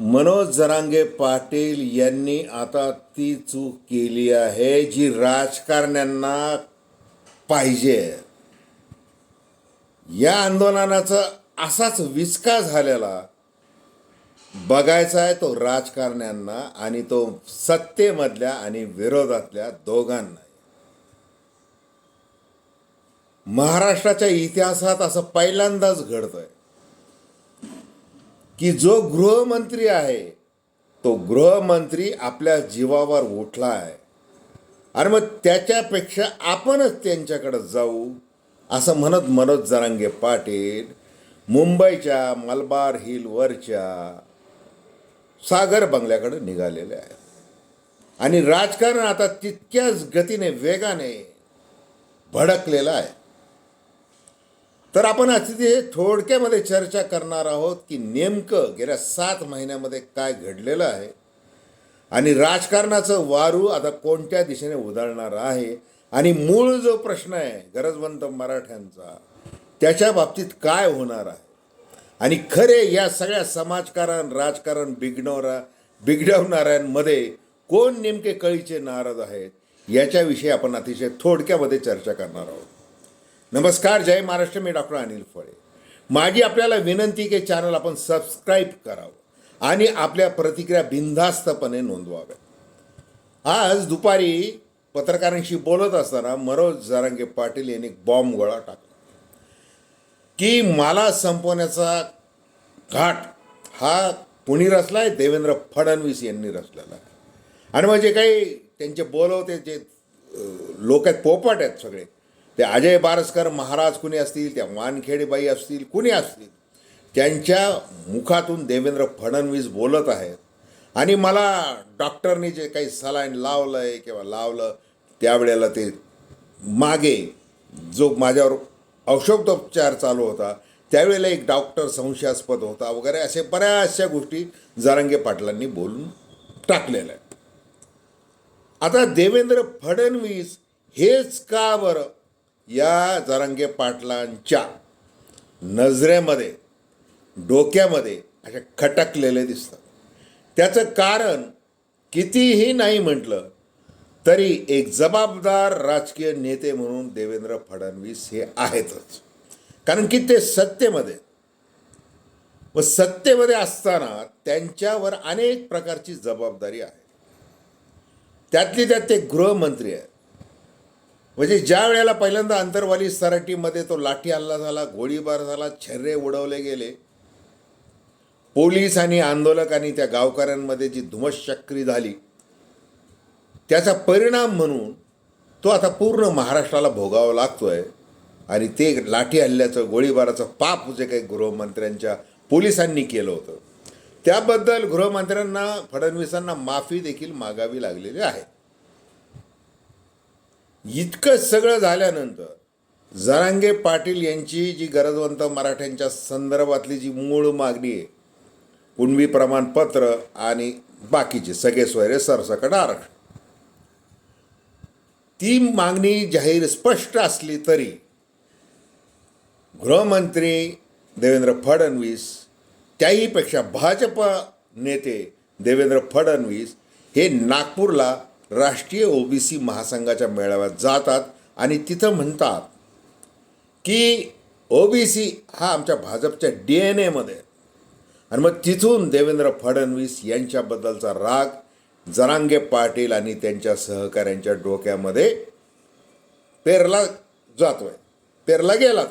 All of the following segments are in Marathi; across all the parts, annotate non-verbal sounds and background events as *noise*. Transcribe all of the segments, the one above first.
मनोज जरांगे पाटील यांनी आता ती चूक केली आहे जी राजकारण्यांना पाहिजे. या आंदोलनाचा असाच विचका झालेला बघायचा आहे तो राजकारण्यांना आणि तो सत्तेमधल्या आणि विरोधातल्या दोघांना. महाराष्ट्राच्या इतिहासात असं पहिल्यांदाच घडतंय. की जो गृहमंत्री आहे तो गृहमंत्री आपल्या जीवावर उठला आहे. आणि मग त्याच्यापेक्षा आपणच त्यांच्याकडं जाऊ असं म्हणत मनोज जरांगे पाटील मुंबईच्या मलबार हिलवरच्या सागर बंगल्याकडे निघालेले आहेत. आणि राजकारण आता तितक्याच गतीने वेगाने भडकलेलं आहे. तर आपण अतिथी थोडक्यामध्ये चर्चा करणार आहोत की नेमकं गेल्या सात महिन्यामध्ये काय घडलेलं आहे आणि राजकारणाचं वारू आता कोणत्या दिशेने उधळणार आहे? आणि मूळ जो प्रश्न आहे गरजवंत मराठ्यांचा त्याच्या बाबतीत काय होणार आहे? आणि खरे या सगळ्या समाजकारण राजकारण बिघडवणारा बिघडवणाऱ्यांमध्ये कोण नेमके कळीचे नाराज आहेत? याच्याविषयी आपण अतिशय थोडक्यामध्ये चर्चा करणार आहोत. नमस्कार जय महाराष्ट्र मी डॉक्टर अनिल फळे. माझी आपल्याला विनंती की चॅनल आपण सबस्क्राईब करावं आणि आपल्या प्रतिक्रिया बिनधास्तपणे नोंदवाव्या आज दुपारी पत्रकारांशी बोलत असताना मनोज जारांगे पाटील यांनी बॉम्ब गोळा टाकला. की मला संपवण्याचा घाट हा कुणी रचला आहे देवेंद्र फडणवीस यांनी रचलेला. आहे आणि म्हणजे काही त्यांचे बोलवते जे लोक आहेत पोपट आहेत सगळे ते अजय बारसकर महाराज कुणी असतील त्या वानखेडेबाई असतील कुणी असतील त्यांच्या मुखातून देवेंद्र फडणवीस बोलत आहेत. आणि मला डॉक्टरनी जे काही सलाईन लावलं आहे किंवा लावलं त्यावेळेला ते मागे जो माझ्यावर औषधोपचार चालू होता त्यावेळेला एक डॉक्टर संशयास्पद होता वगैरे असे बऱ्याचशा गोष्टी जारंगे पाटलांनी बोलून टाकलेल्या आहेत. आता देवेंद्र फडणवीस हेच का बरं? या जरांगे पाटलांच्या नजरेमध्ये डोक्यामध्ये असे खटकलेले दिसतात. त्याचं कारण कितीही नाही म्हटलं तरी एक जबाबदार राजकीय नेते म्हणून देवेंद्र फडणवीस हे आहेतच. कारण की ते सत्तेमध्ये व सत्तेमध्ये असताना त्यांच्यावर अनेक प्रकारची जबाबदारी आहे. त्यातली त्यात ते गृहमंत्री आहेत म्हणजे ज्या वेळेला पहिल्यांदा अंतरवाली सराटीमध्ये तो लाठी हल्ला झाला गोळीबार झाला छर्रे उडवले गेले पोलीस आणि आंदोलक आणि त्या गावकऱ्यांमध्ये जी धुमशक्री झाली त्याचा परिणाम म्हणून तो आता पूर्ण महाराष्ट्राला भोगावा लागतोय. आणि ते लाठी हल्ल्याचं गोळीबाराचं पाप जे काही गृहमंत्र्यांच्या पोलिसांनी केलं होतं. त्याबद्दल गृहमंत्र्यांना फडणवीसांना माफी देखील मागावी लागलेली आहे. इतकं सगळं झाल्यानंतर जरांगे पाटील यांची जी गरजवंत मराठ्यांच्या संदर्भातली जी मूळ मागणी आहे कुणबी प्रमाणपत्र आणि बाकीचे सगळे सोयरे सरसकट आरक्षण. ती मागणी जाहीर स्पष्ट असली तरी गृहमंत्री देवेंद्र फडणवीस त्याहीपेक्षा भाजप नेते देवेंद्र फडणवीस हे नागपूरला राष्ट्रीय ओबीसी महासंघाच्या मेळाव्यात जातात आणि तिथं म्हणतात की ओबीसी हा आमच्या भाजपच्या डी एन एमध्ये आहे. आणि मग तिथून देवेंद्र फडणवीस यांच्याबद्दलचा राग जरांगे पाटील आणि त्यांच्या सहकाऱ्यांच्या डोक्यामध्ये पेरला जातोय पेरला गेला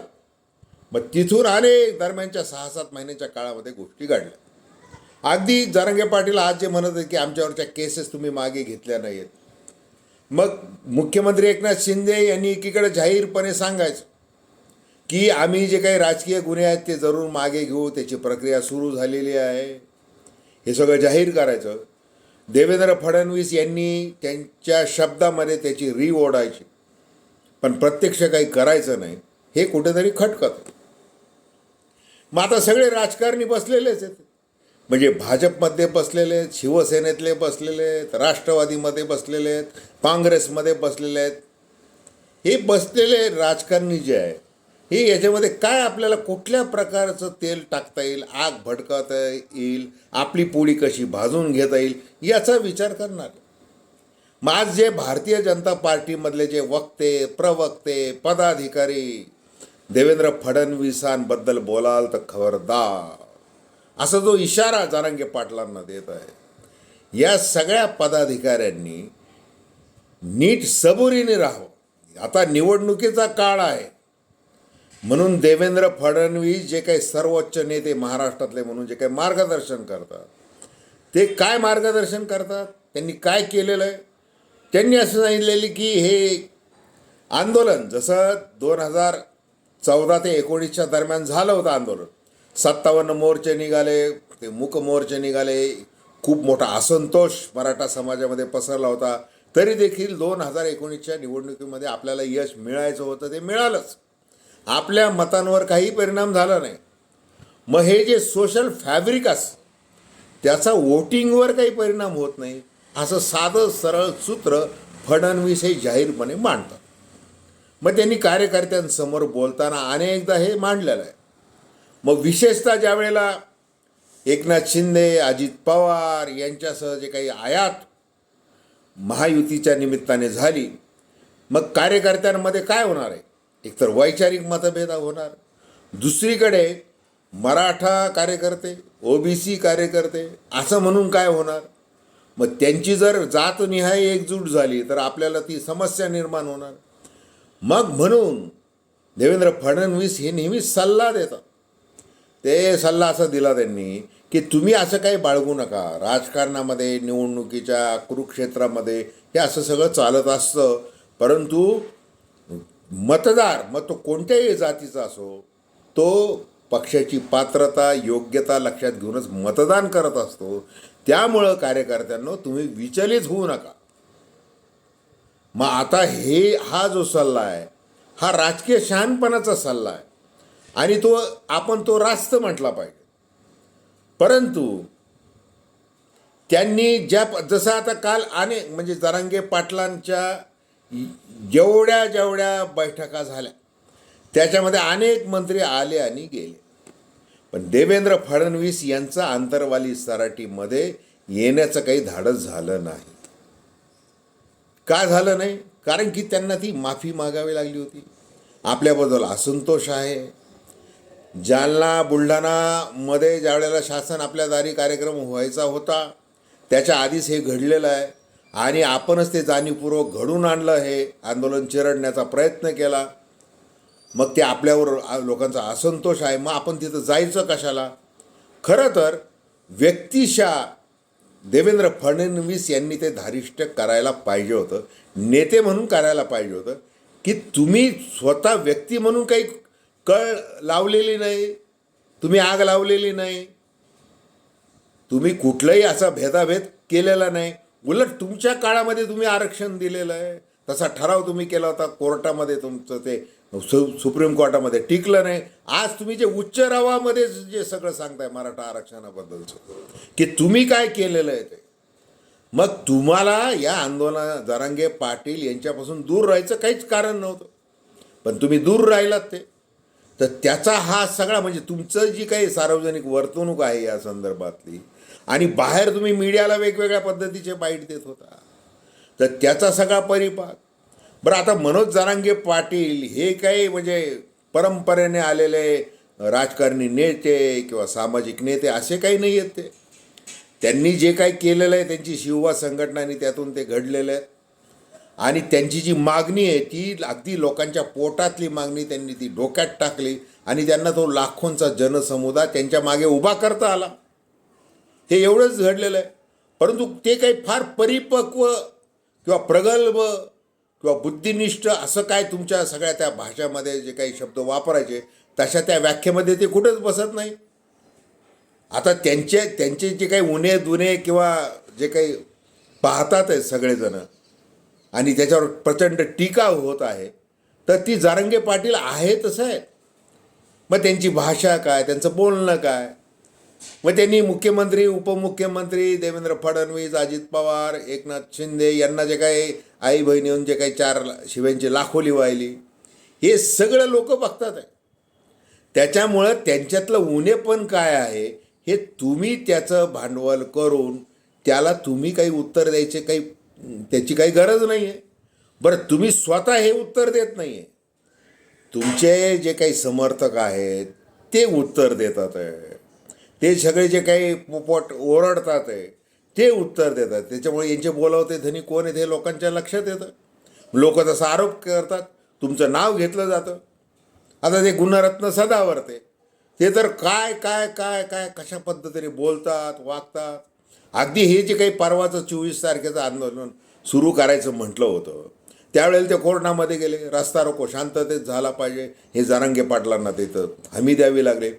मग तिथून अनेक दरम्यानच्या सहा सात महिन्याच्या काळामध्ये गोष्टी घडल्या अगदी जरंगे पाटील आज जे म्हणत आहेत की आमच्यावरच्या केसेस तुम्ही मागे घेतल्या नाहीत मग मुख्यमंत्री एकनाथ शिंदे यांनी एकीकडे जाहीरपणे सांगायचं की आम्ही जे काही राजकीय गुन्हे आहेत ते जरूर मागे घेऊ त्याची प्रक्रिया सुरू झालेली आहे. हे सगळं जाहीर करायचं. देवेंद्र फडणवीस यांनी त्यांच्या शब्दामध्ये त्याची री ओढायची. पण प्रत्यक्ष काही करायचं नाही हे कुठेतरी खटकत. मग आता सगळे राजकारणी बसलेलेच आहेत. म्हणजे भाजपमध्ये बसलेले आहेत शिवसेनेतले बसलेले आहेत राष्ट्रवादीमध्ये बसलेले आहेत काँग्रेसमध्ये बसलेले आहेत. हे बसलेले राजकारणी जे आहे हे याच्यामध्ये काय आपल्याला कुठल्या प्रकारचं तेल टाकता येईल आग भडकावता येईल आपली पोळी कशी भाजून घेता येईल याचा विचार करणार. मग आज जे भारतीय जनता पार्टीमधले जे वक्ते प्रवक्ते पदाधिकारी देवेंद्र फडणवीसांबद्दल बोलाल तर खबरदार. असा जो इशारा जारांगे पाटलांना देत आहे या सगळ्या पदाधिकाऱ्यांनी नीट सबुरीने राहावं. आता निवडणुकीचा काळ आहे. म्हणून देवेंद्र फडणवीस जे काही सर्वोच्च नेते महाराष्ट्रातले म्हणून जे काही मार्गदर्शन करतात ते काय मार्गदर्शन करतात? त्यांनी काय केलेलं आहे? त्यांनी असं सांगितलेलं की हे आंदोलन जसं दोन हजार चौदा ते एकोणीसच्या दरम्यान झालं होतं आंदोलन सत्तावन्न मोर्चे निघाले ते मूक मोर्चे निघाले. खूप मोठा असंतोष मराठा समाजामध्ये पसरला होता. तरी देखील दोन हजार एकोणीसच्या निवडणुकीमध्ये आपल्याला यश मिळायचं होतं ते मिळालंच. आपल्या मतांवर काही परिणाम झाला नाही. मग हे जे सोशल फॅब्रिक अस त्याचा वोटिंगवर काही परिणाम होत नाही. असं साधं सरळ सूत्र फडणवीस हे जाहीरपणे मांडतात. मग त्यांनी कार्यकर्त्यांसमोर बोलताना अनेकदा हे मांडलेलं आहे. मग विशेषतः ज्या वेळेला एकनाथ शिंदे अजित पवार यांच्यासह जे काही आयात महायुतीच्या निमित्ताने झाली मग कार्यकर्त्यांमध्ये काय होणार आहे? एकतर वैचारिक मतभेद होणार. दुसरीकडे मराठा कार्यकर्ते ओबीसी कार्यकर्ते असं म्हणून काय होणार? मग त्यांची जर जातनिहाय एकजूट झाली तर आपल्याला ती समस्या निर्माण होणार. मग म्हणून देवेंद्र फडणवीस हे नेहमीच सल्ला देतात. ते सल्ला असा दिला त्यांनी की तुम्ही असं काही बाळगू नका. राजकारणामध्ये निवडणुकीच्या कुरुक्षेत्रामध्ये हे असं सगळं चालत असतं. परंतु मतदार मग तो कोणत्याही जातीचा असो तो पक्षाची पात्रता योग्यता लक्षात घेऊनच मतदान करत असतो. त्यामुळं कार्यकर्त्यांनो तुम्ही विचलित होऊ नका. मग आता हे हा जो सल्ला आहे हा राजकीय शहाणपणाचा सल्ला आहे. आणि तो आपण तो रास्त म्हटला पाहिजे. परंतु त्यांनी ज्या जसं आता काल अनेक म्हणजे जरांगे पाटलांच्या जेवढ्या जेवढ्या बैठका झाल्या त्याच्यामध्ये अनेक मंत्री आले आणि गेले. पण देवेंद्र फडणवीस यांचं आंतरवाली सराटीमध्ये येण्याचं काही धाडस झालं नाही. का झालं नाही? कारण की त्यांना ती माफी मागावी लागली होती. आपल्याबद्दल असंतोष आहे. जालना बुलढाणामध्ये ज्यावेळेला शासन आपल्या दारी कार्यक्रम व्हायचा होता त्याच्या आधीच हे घडलेलं आहे. आणि आपणच ते जाणीवपूर्वक घडून आणलं हे आंदोलन चिरडण्याचा प्रयत्न केला. मग ते आपल्यावर लोकांचा असंतोष आहे. मग आपण तिथं जायचं कशाला? खरं तर व्यक्तिशा देवेंद्र फडणवीस यांनी ते धारिष्ट करायला पाहिजे होतं. नेते म्हणून करायला पाहिजे होतं. की तुम्ही स्वतः व्यक्ती म्हणून काही कळ लावलेली नाही तुम्ही आग लावलेली नाही तुम्ही कुठलाही असा भेदाभेद केलेला नाही. उलट तुमच्या काळामध्ये तुम्ही आरक्षण दिलेलं आहे. तसा ठराव तुम्ही केला होता कोर्टामध्ये तुमचं ते सु सुप्रीम कोर्टामध्ये टिकलं नाही. आज तुम्ही जे उच्च रवामध्ये जे सगळं सांगताय मराठा आरक्षणाबद्दलचं की तुम्ही काय केलेलं आहे ते. मग तुम्हाला या आंदोलना जरांगे पाटील यांच्यापासून दूर राहायचं काहीच कारण नव्हतं. पण तुम्ही दूर राहिलात ते. तर त्याचा हा सगळा म्हणजे तुमचं जी काही सार्वजनिक वर्तणूक आहे या संदर्भातली आणि बाहेर तुम्ही मीडियाला वेगवेगळ्या पद्धतीचे बाईट देत होता तर त्याचा सगळा परिपाक. बरं आता मनोज जरांगे पाटील हे काही म्हणजे परंपरेने आलेले राजकारणी नेते किंवा सामाजिक नेते असे काही नाही आहेत ते. त्यांनी जे काही केलेलं आहे त्यांची शिववा संघटनानी त्यातून ते घडलेलं आहे. आणि त्यांची जी मागणी आहे ती अगदी लोकांच्या पोटातली मागणी त्यांनी ती डोक्यात टाकली आणि त्यांना तो लाखोंचा जनसमुदाय त्यांच्या मागे उभा करता आला. हे एवढंच घडलेलं आहे. परंतु ते काही फार परिपक्व किंवा प्रगल्भ किंवा बुद्धिनिष्ठ असं काय तुमच्या सगळ्या त्या भाषामध्ये जे काही शब्द वापरायचे तशा त्या व्याख्येमध्ये ते कुठंच बसत नाही. आता त्यांचे त्यांचे जे काही उणे दुने किंवा जे काही पाहतात आहे सगळेजणं आणि त्याच्यावर प्रचंड टीका होत आहे. तर ती जारंगे पाटील आहे तसं आहे. मग त्यांची भाषा काय त्यांचं बोलणं काय? मग त्यांनी मुख्यमंत्री उपमुख्यमंत्री देवेंद्र फडणवीस अजित पवार एकनाथ शिंदे यांना जे काही आई बहिणी येऊन जे काही चार शिव्यांची लाखोली वाहिली हे सगळं लोक बघतात आहे. त्याच्यामुळं त्यांच्यातलं उणे पण काय आहे हे तुम्ही त्याचं भांडवल करून त्याला तुम्ही काही उत्तर द्यायचे काही त्याची काही गरज नाही आहे बरं तुम्ही स्वतः हे उत्तर देत नाही आहे तुमचे जे काही समर्थक आहेत ते उत्तर देतात आहे. ते सगळे जे काही पोपट ओरडतात आहे ते उत्तर देतात. त्याच्यामुळे यांचे बोलावते धनी कोण आहेत हे लोकांच्या लक्षात येतं. लोक तसा आरोप करतात. तुमचं नाव घेतलं जातं. आता ते गुणरत्न सदावरते. ते तर काय काय काय काय कशा पद्धतीने बोलतात वागतात? अगदी हे जे काही परवाचं चोवीस तारखेचं आंदोलन सुरू करायचं म्हटलं होतं त्यावेळेला ते कोर्टामध्ये गेले. रस्ता रोको शांततेत झाला पाहिजे हे जरांगे पाटलांना तिथं हमी द्यावी लागले.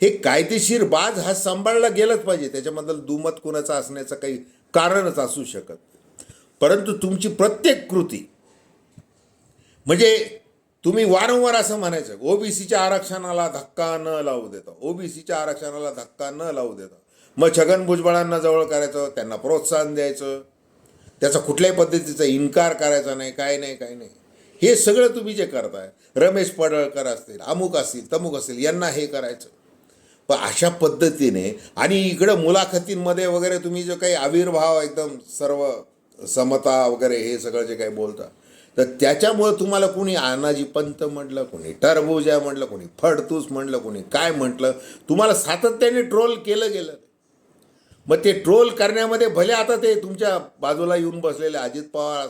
हे कायदेशीर बाज हा सांभाळला गेलाच पाहिजे. त्याच्याबद्दल दुमत कुणाचं असण्याचं काही कारणच असू शकत परंतु तुमची प्रत्येक कृती म्हणजे तुम्ही वारंवार असं म्हणायचं ओबीसीच्या आरक्षणाला धक्का न लावू देता ओबीसीच्या आरक्षणाला धक्का न लावू देता मग छगन भुजबळांना जवळ करायचं त्यांना प्रोत्साहन द्यायचं. त्याचा कुठल्याही पद्धतीचा इन्कार करायचा नाही काय नाही काय नाही. हे सगळं तुम्ही जे करताय रमेश पडळकर असतील अमुक असतील तमुक असतील यांना हे करायचं. पण अशा पद्धतीने आणि इकडं मुलाखतींमध्ये वगैरे तुम्ही जो काही आविर्भाव एकदम सर्व समता वगैरे हे सगळं जे काही बोलता तर त्याच्यामुळं तुम्हाला कोणी आनाजी पंत म्हटलं कोणी टरबुजा म्हटलं कोणी फडतूस म्हटलं कोणी काय म्हटलं तुम्हाला सातत्याने ट्रोल केलं गेलं. मग ते ट्रोल करण्यामध्ये भले आता ते तुमच्या बाजूला येऊन बसलेले अजित पवार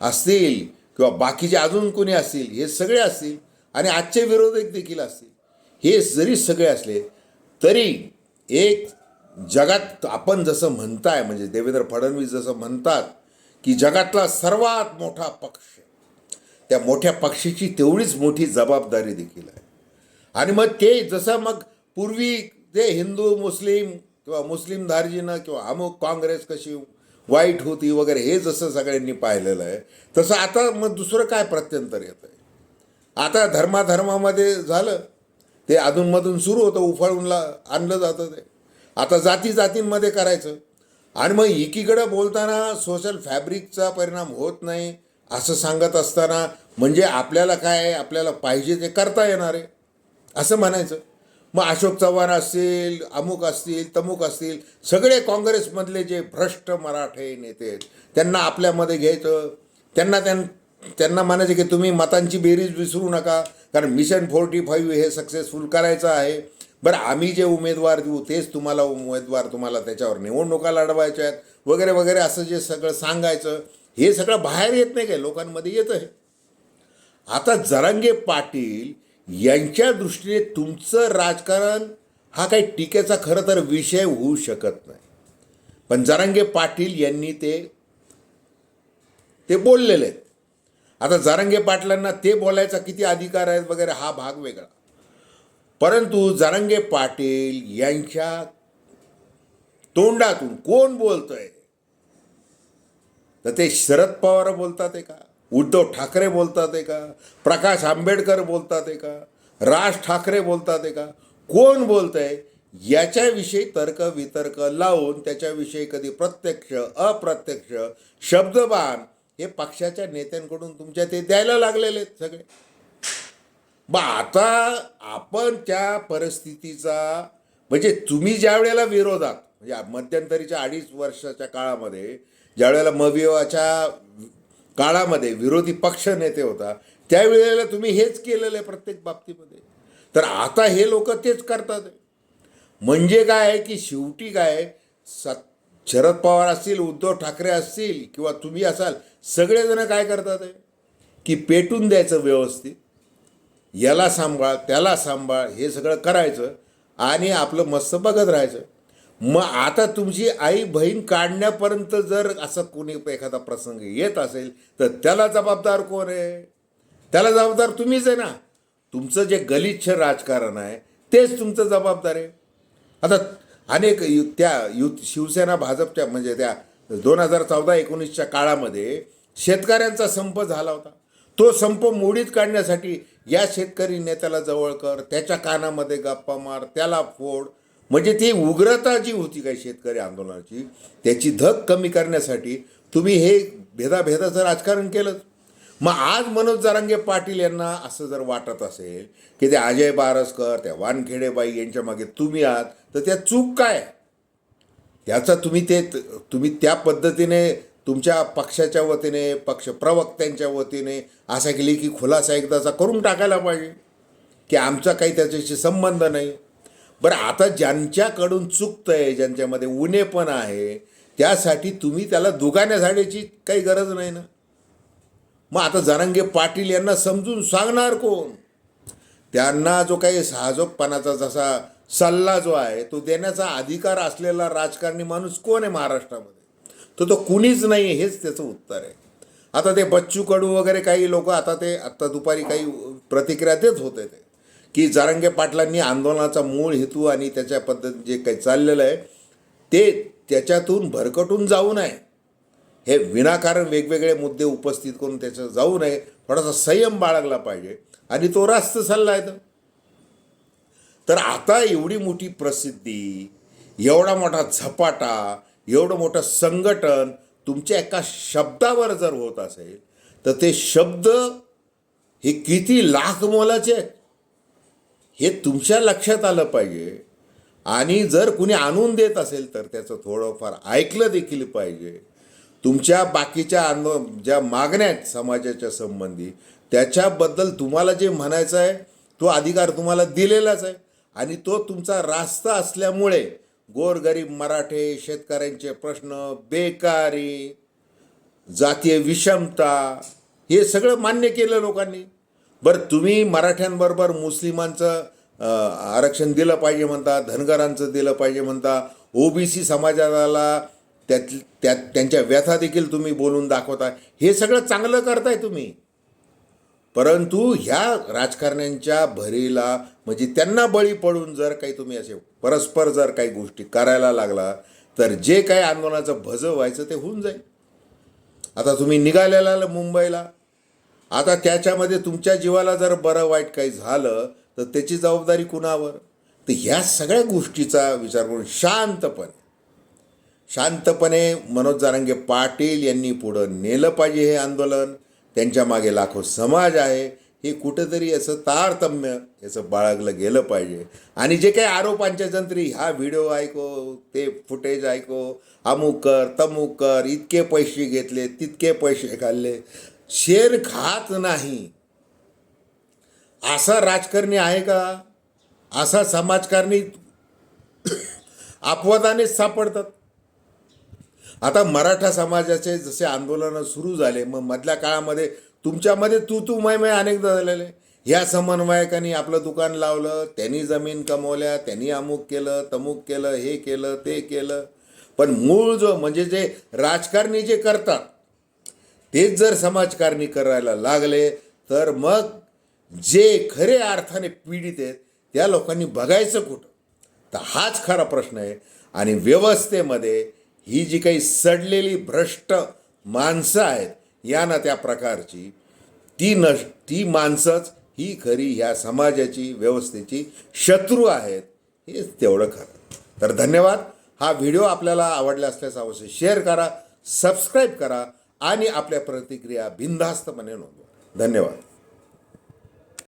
असतील किंवा बाकीचे अजून कोणी असतील हे सगळे असतील आणि आजचे विरोधक देखील असतील हे जरी सगळे असले तरी एक जगात आपण जसं म्हणताय म्हणजे देवेंद्र फडणवीस जसं म्हणतात की जगातला सर्वात मोठा पक्ष त्या मोठ्या पक्षाची तेवढीच मोठी जबाबदारी देखील आहे. आणि मग ते जसं मग पूर्वी ते हिंदू मुस्लिम किंवा मुस्लिम धार्जीनं किंवा अमुक काँग्रेस कशी वाईट होती वगैरे हे जसं सगळ्यांनी पाहिलेलं आहे. तसं आता मग दुसरं काय प्रत्यंतर येतं आहे आता धर्माधर्मामध्ये झालं. ते अधूनमधून सुरू होतं उफाळूनला आणलं जातं ते. आता जाती जातींमध्ये करायचं. आणि मग एकीकडं बोलताना सोशल फॅब्रिकचा परिणाम होत नाही असं सांगत असताना म्हणजे आपल्याला काय आपल्याला पाहिजे ते करता येणार आहे. असं म्हणायचं. मग अशोक चव्हाण असतील अमुक असतील तमुक असतील सगळे काँग्रेसमधले जे भ्रष्ट मराठे नेते आहेत त्यांना आपल्यामध्ये घ्यायचं. त्यांना त्यां त्यांना म्हणायचं की तुम्ही मतांची बेरीज विसरू नका कारण मिशन फोर्टी फाईव्ह हे सक्सेसफुल करायचं आहे. बरं आम्ही जे उमेदवार देऊ तेच तुम्हाला उमेदवार तुम्हाला त्याच्यावर निवडणुका लढवायच्या आहेत वगैरे वगैरे असं जे सगळं सांगायचं हे सगळं बाहेर येत नाही काय? लोकांमध्ये येत आहे आता जरांगे पाटील यांच्या दृष्टीने तुमचं राजकारण हा काही टीकेचा खरं तर विषय होऊ शकत नाही. पण जरांगे पाटील यांनी ते ते बोललेले आहेत. आता जरांगे पाटलांना ते बोलायचा किती अधिकार आहेत वगैरे हा भाग वेगळा. परंतु जारंगे पाटील यांच्या तोंडातून कोण बोलतंय? तर ते शरद पवार बोलतात आहे का उद्धव ठाकरे बोलतात आहे का प्रकाश आंबेडकर बोलतात आहे का राज ठाकरे बोलतात आहे का कोण बोलत आहे याच्याविषयी तर्क वितर्क लावून त्याच्याविषयी कधी प्रत्यक्ष अप्रत्यक्ष शब्दबाण हे पक्षाच्या नेत्यांकडून तुमच्या ते द्यायला लागलेले आहेत सगळे. मग आता आपण त्या परिस्थितीचा म्हणजे तुम्ही ज्या वेळेला विरोधात म्हणजे मध्यंतरीच्या अडीच वर्षाच्या काळामध्ये ज्या वेळेला मविवाच्या काळामध्ये विरोधी पक्ष नेते होता त्यावेळेला तुम्ही हेच केलेलं आहे प्रत्येक बाबतीमध्ये. तर आता हे लोक तेच करतात. म्हणजे काय आहे की शेवटी काय सत शरद पवार असतील उद्धव ठाकरे असतील किंवा तुम्ही असाल सगळेजण काय करतात आहे? की पेटून द्यायचं व्यवस्थित याला सांभाळ त्याला सांभाळ हे सगळं करायचं आणि आपलं मस्त बघत राहायचं. मग आता तुमची आई बहीण काढण्यापर्यंत जर असं कोणी एखादा प्रसंग येत असेल तर त्याला जबाबदार कोण आहे? त्याला जबाबदार तुम्हीच आहे ना. तुमचं जे गलिच्छ राजकारण आहे तेच तुमचं जबाबदार आहे. आता अनेक यु त्या युथ शिवसेना भाजपच्या म्हणजे त्या दोन हजार चौदा एकोणीसच्या काळामध्ये शेतकऱ्यांचा संप झाला होता. तो संप मोडीत काढण्यासाठी या शेतकरी नेत्याला जवळ कर त्याच्या कानामध्ये गप्पा मार त्याला फोड म्हणजे ती उग्रता जी होती काही शेतकरी आंदोलनाची त्याची धक कमी करण्यासाठी तुम्ही हे भेदाभेदाचं राजकारण केलं. मग आज मनोज जरांगे पाटील यांना असं जर वाटत असेल की ते अजय बारसकर त्या वानखेडेबाई यांच्या मागे तुम्ही आहात तर त्या चूक काय? याचा तुम्ही ते तुम्ही त्या पद्धतीने तुमच्या पक्षाच्या वतीने पक्ष प्रवक्त्यांच्या वतीने असा केली की खुलासा एकदाचा करून टाकायला पाहिजे की आमचा काही त्याच्याशी संबंध नाही. बरं आता ज्यांच्याकडून चुकतं आहे ज्यांच्यामध्ये उणेपण आहे त्यासाठी तुम्ही त्याला दुगाण्यासाठी काही गरज नाही ना? मग आता जरांगे पाटील यांना समजून सांगणार कोण? त्यांना जो काही साहजोगपणाचा जसा सल्ला जो आहे तो देण्याचा अधिकार असलेला राजकारणी माणूस कोण आहे महाराष्ट्रामध्ये? तो तो कुणीच नाही हेच त्याचं उत्तर आहे. आता ते बच्चू कडू वगैरे काही लोक आता ते आत्ता दुपारी काही प्रतिक्रिया देत होते ते. की जारंगे पाटलांनी आंदोलनाचा मूळ हेतू आणि त्याच्या पद्धत जे काही चाललेलं आहे ते त्याच्यातून भरकटून जाऊ नये. हे विनाकारण वेगवेगळे मुद्दे उपस्थित करून त्याचं जाऊ नये. थोडासा संयम बाळगला पाहिजे. आणि तो रास्त सल्ला आहे तर. तर आता एवढी मोठी प्रसिद्धी एवढा मोठा झपाटा एवढं मोठं संघटन तुमच्या एका शब्दावर जर होत असेल तर ते शब्द हे किती लाख मोलाचे आहेत? हे तुमच्या लक्षात आलं पाहिजे. आणि जर कुणी आणून देत असेल तर त्याचं थोडंफार ऐकलं देखील पाहिजे. तुमच्या बाकीच्या आंदो ज्या मागण्या आहेत समाजाच्या संबंधी त्याच्याबद्दल तुम्हाला जे म्हणायचं आहे तो अधिकार तुम्हाला दिलेलाच आहे. आणि तो तुमचा रास्ता असल्यामुळे गोरगरीब मराठे शेतकऱ्यांचे प्रश्न बेकारी जातीय विषमता हे सगळं मान्य केलं लोकांनी. बरं तुम्ही मराठ्यांबरोबर मुस्लिमांचं आरक्षण दिलं पाहिजे म्हणता धनगरांचं दिलं पाहिजे म्हणता ओबीसी समाजाला त्यात त्यात त्यांच्या व्यथा देखील तुम्ही बोलून दाखवता हे सगळं चांगलं करताय तुम्ही. परंतु ह्या राजकारण्यांच्या भरीला म्हणजे त्यांना बळी पडून जर काही तुम्ही असे परस्पर जर काही गोष्टी करायला लागला तर जे काही आंदोलनाचं भजं व्हायचं ते होऊन जाईल. आता तुम्ही निघालेला मुंबईला आता त्याच्यामध्ये तुमच्या जीवाला जर बरं वाईट काही झालं तर त्याची जबाबदारी कुणावर? तर ह्या सगळ्या गोष्टीचा विचार करून शांतपणे शांतपणे मनोज जारंगे पाटील यांनी पुढं नेलं पाहिजे हे आंदोलन. त्यांच्या मागे लाखो समाज आहे. हे कुठंतरी याचं तारतम्य याचं बाळगलं गेलं पाहिजे. आणि जे काही आरोपांच्या जंत्री हा व्हिडिओ ऐको ते फुटेज ऐको अमुक कर तमुक कर इतके पैसे घेतले तितके पैसे खाल्ले. शेर खात नाही. असा राजकारणी आहे का? असा समाजकारणी *coughs* अपवादानेच सापडतात. आता मराठा समाजाचे जसे आंदोलनं सुरू झाले मग मधल्या काळामध्ये तुमच्यामध्ये तू तू मय अनेकदा झालेले. ह्या समन्वयकांनी आपलं दुकान लावलं त्यांनी जमीन कमवल्या त्यांनी अमुक केलं तमुक केलं हे केलं ते केलं. पण मूळ जो म्हणजे जे राजकारणी जे करतात तेच जर समाजकारणी करायला लागले तर मग जे खरे अर्थाने पीडित आहेत त्या लोकांनी बघायचं कुठं? तर हाच खरा प्रश्न आहे. आणि व्यवस्थेमध्ये ही जी काही सडलेली भ्रष्ट माणसं आहेत या ना त्या प्रकारची ती न ती माणसंच ही खरी ह्या समाजाची व्यवस्थेची शत्रू आहेत हेच तेवढं खरं. तर धन्यवाद. हा व्हिडिओ आपल्याला आवडला असल्यास अवश्य शेअर करा सबस्क्राईब करा. आणि आपल्या प्रतिक्रिया बिनधास्तपणे नोंदवा. धन्यवाद.